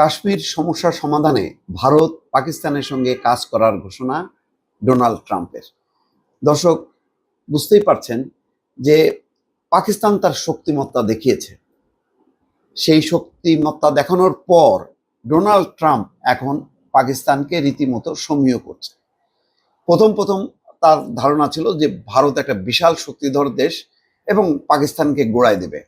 কাশ্মীর সমস্যার সমাধানে ভারত পাকিস্তানের সঙ্গে কাজ করার ঘোষণা ডোনাল্ড ট্রাম্পের। দর্শক, বুঝতেই পারছেন যে পাকিস্তান তার শক্তিমত্তা দেখিয়েছে। সেই শক্তিমত্তা দেখানোর পর ডোনাল্ড ট্রাম্প এখন পাকিস্তানকে রীতিমতো সমীহ করছে। প্রথম প্রথম তার ধারণা ছিল যে ভারত একটা বিশাল শক্তিধর দেশ এবং পাকিস্তানকে গোড়ায় দেবে।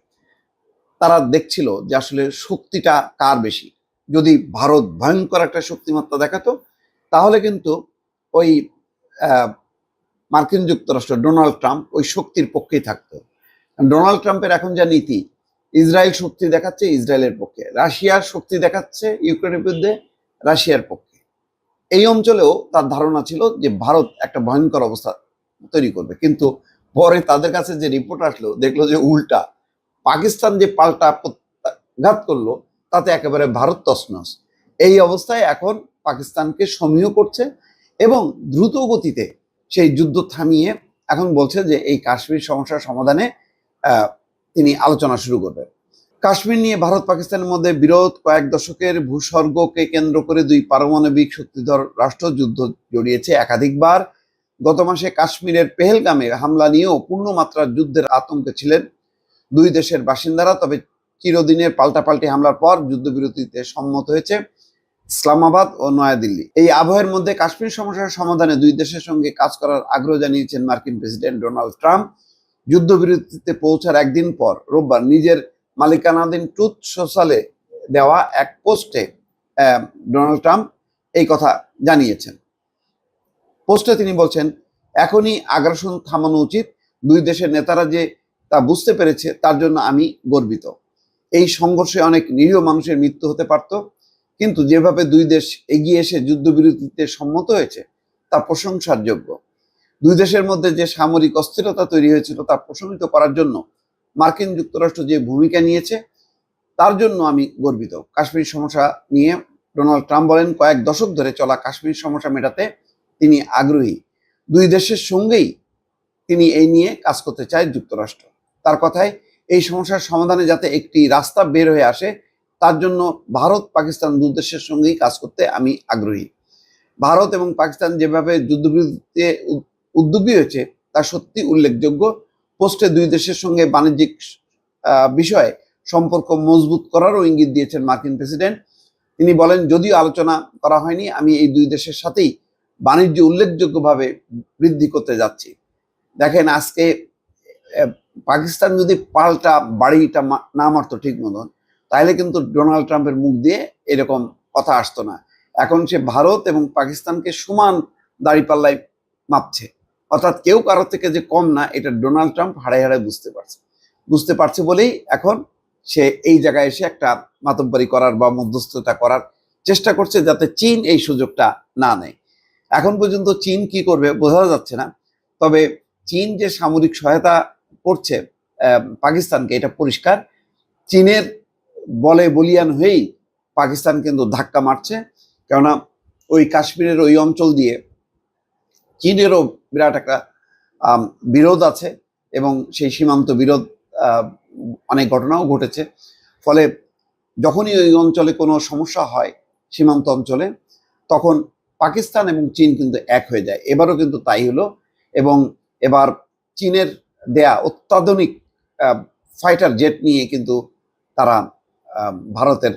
তারা দেখছিল যে আসলে শক্তিটা কার বেশি? যদি ভারত ভয়ঙ্কর একটা শক্তিমাত্রা দেখাতো, তাহলে কিন্তু ওই মার্কিন যুক্তরাষ্ট্র ডোনাল্ড ট্রাম্প ওই শক্তির পক্ষেই থাকতো। ডোনাল্ড ট্রাম্পের এখন যা নীতি, ইসরায়েল শক্তি দেখাচ্ছে ইসরায়েলের পক্ষে, রাশিয়ার শক্তি দেখাচ্ছে ইউক্রেনের বিরুদ্ধে রাশিয়ার পক্ষে। এই অঞ্চলেও তার ধারণা ছিল যে ভারত একটা ভয়ঙ্কর অবস্থা তৈরি করবে। কিন্তু পরে তাদের কাছে যে রিপোর্ট আসলো, দেখল যে উল্টা, পাকিস্তান যে পাল্টা ঘাত করল তাতে একেবারে ভারত তসনস এই অবস্থায় এখন পাকিস্তানকে সমীহ করছে এবং দ্রুত গতিতে সেই যুদ্ধ থামিয়ে এখন বলছে যে এই কাশ্মীর সমস্যার সমাধানে তিনি আলোচনা শুরু করবেন। কাশ্মীর নিয়ে ভারত পাকিস্তানের মধ্যে বিরোধ, কয়েক দশকের ভূস্বর্গকে কেন্দ্র করে দুই পারমাণবিক শক্তিধর রাষ্ট্র যুদ্ধ জড়িয়েছে একাধিকবার। গত মাসে কাশ্মীরের পেহেলগামে হামলা নিয়েও পূর্ণমাত্রার যুদ্ধের আতঙ্কে ছিলেন দুই দেশের বাসিন্দারা, তবে চিরদিনের পাল্টাপাল্টি হামলার পর যুদ্ধবিরতিতে সম্মত হয়েছে ইসলামাবাদ ও নয়াদিল্লি। এই আবহের মধ্যে কাশ্মীর সমস্যার সমাধানে দুই দেশের সঙ্গে কাজ করার আগ্রহ জানিয়েছেন মার্কিন প্রেসিডেন্ট ডোনাল্ড ট্রাম্প। যুদ্ধবিরতিতে পৌঁছার একদিন পর, রোববার নিজের মালিকানাধীন ট্রুথ সোশ্যালে দেওয়া এক পোস্টে ডোনাল্ড ট্রাম্প এই কথা জানিয়েছেন। পোস্টে তিনি বলছেন, এখনই আগ্রাসন থামানো উচিত। দুই দেশের নেতারা যে তা বুঝতে পেরেছে, তার জন্য আমি গর্বিত। এই সংঘর্ষে অনেক নিরীহ মানুষের মৃত্যু হতে পারত। কিন্তু যেভাবে দুই দেশ এগিয়ে এসে যুদ্ধবিরতিতে সম্মত হয়েছে, তা প্রশংসার যোগ্য দুই দেশের মধ্যে যে সামরিক অস্থিরতা তৈরি হয়েছিল, তা প্রশমিত করার জন্য মার্কিন যুক্তরাষ্ট্র যে ভূমিকা নিয়েছে, তার জন্য আমি গর্বিত। কাশ্মীর সমস্যা নিয়ে ডোনাল্ড ট্রাম্প বলেন, কয়েক দশক ধরে চলা কাশ্মীর সমস্যা মেটাতে তিনি আগ্রহী। দুই দেশের সঙ্গেই তিনি এই নিয়ে কাজ করতে চায় যুক্তরাষ্ট্র। তার কথায় এই সমস্যার সমাধানে যাতে একটি রাস্তা বের হয়ে আসে, তার জন্য ভারত পাকিস্তান দু দেশের সঙ্গেই কাজ করতে আমি আগ্রহী। ভারত এবং পাকিস্তান যেভাবে যুদ্ধবিরতিতে উদ্যোগী হয়েছে, তা সত্যি উল্লেখযোগ্য। পোস্টে দুই দেশের সঙ্গে বাণিজ্যিক বিষয়ে সম্পর্ক মজবুত করারও ইঙ্গিত দিয়েছেন মার্কিন প্রেসিডেন্ট। তিনি বলেন, যদিও আলোচনা করা হয়নি, আমি এই দুই দেশের সাথেই বাণিজ্য উল্লেখযোগ্যভাবে বৃদ্ধি করতে যাচ্ছি। দেখেন, আজকে পাকিস্তান যদি পাল্টা বাড়িটা না মারতো ঠিক মতন তাহলে কিন্তু ডোনাল্ড ট্রাম্পের মুখ দিয়ে এরকম কথা আসতো না। এখন সে ভারত এবং পাকিস্তানকে সমান দাঁড়িপাল্লায় মাপছে। অর্থাৎ কেউ কারোর থেকে যে কম না, এটা ডোনাল্ড ট্রাম্প হাড়ায় হাড়ায় বুঝতে পারছে। বুঝতে পারছে বলেই এখন সে এই জায়গায় এসে একটা মাতব্বরি করার বা মধ্যস্থতা করার চেষ্টা করছে যাতে চীন এই সুযোগটা না নেয়। এখন পর্যন্ত চীন কি করবে বোঝা যাচ্ছে না। তবে চীন যে সামরিক সহায়তা করছে পাকিস্তানকে, এটা পরিষ্কার। চীনের বলে বলিয়ান হয়েই পাকিস্তান কিন্তু ধাক্কা মারছে, কেননা ওই কাশ্মীরের ওই অঞ্চল দিয়ে চীনেরও বিরাট একটা বিরোধ আছে এবং সেই সীমান্ত বিরোধ অনেক ঘটনাও ঘটেছে। ফলে যখনই ওই অঞ্চলে কোনো সমস্যা হয় সীমান্ত অঞ্চলে, তখন পাকিস্তান এবং চীন কিন্তু এক হয়ে যায়। এবারও কিন্তু তাই হলো এবং এবার চীনের দেয়া অত্যাধুনিক ফাইটার জেট নিয়ে কিন্তু তারা ভারতের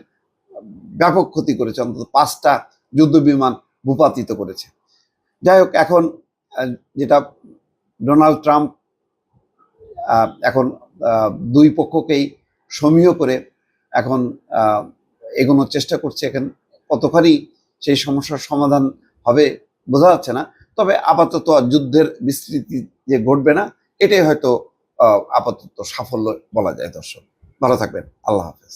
ব্যাপক ক্ষতি করেছে, অন্তত পাঁচটা যুদ্ধ বিমান ভূপাতিত করেছে। যাই হোক, এখন যেটা ডোনাল্ড ট্রাম্প এখন দুই পক্ষকেই সমীহ করে এখন এগোনোর চেষ্টা করছে, এখন কতখানি সেই সমস্যার সমাধান হবে বোঝা যাচ্ছে না। তবে আপাতত যুদ্ধের বিস্তৃতি যে ঘটবে না এটাই হয়তো আপাতত সাফল্য বলা যায় দর্শক। ভালো থাকবেন। আল্লাহ হাফেজ।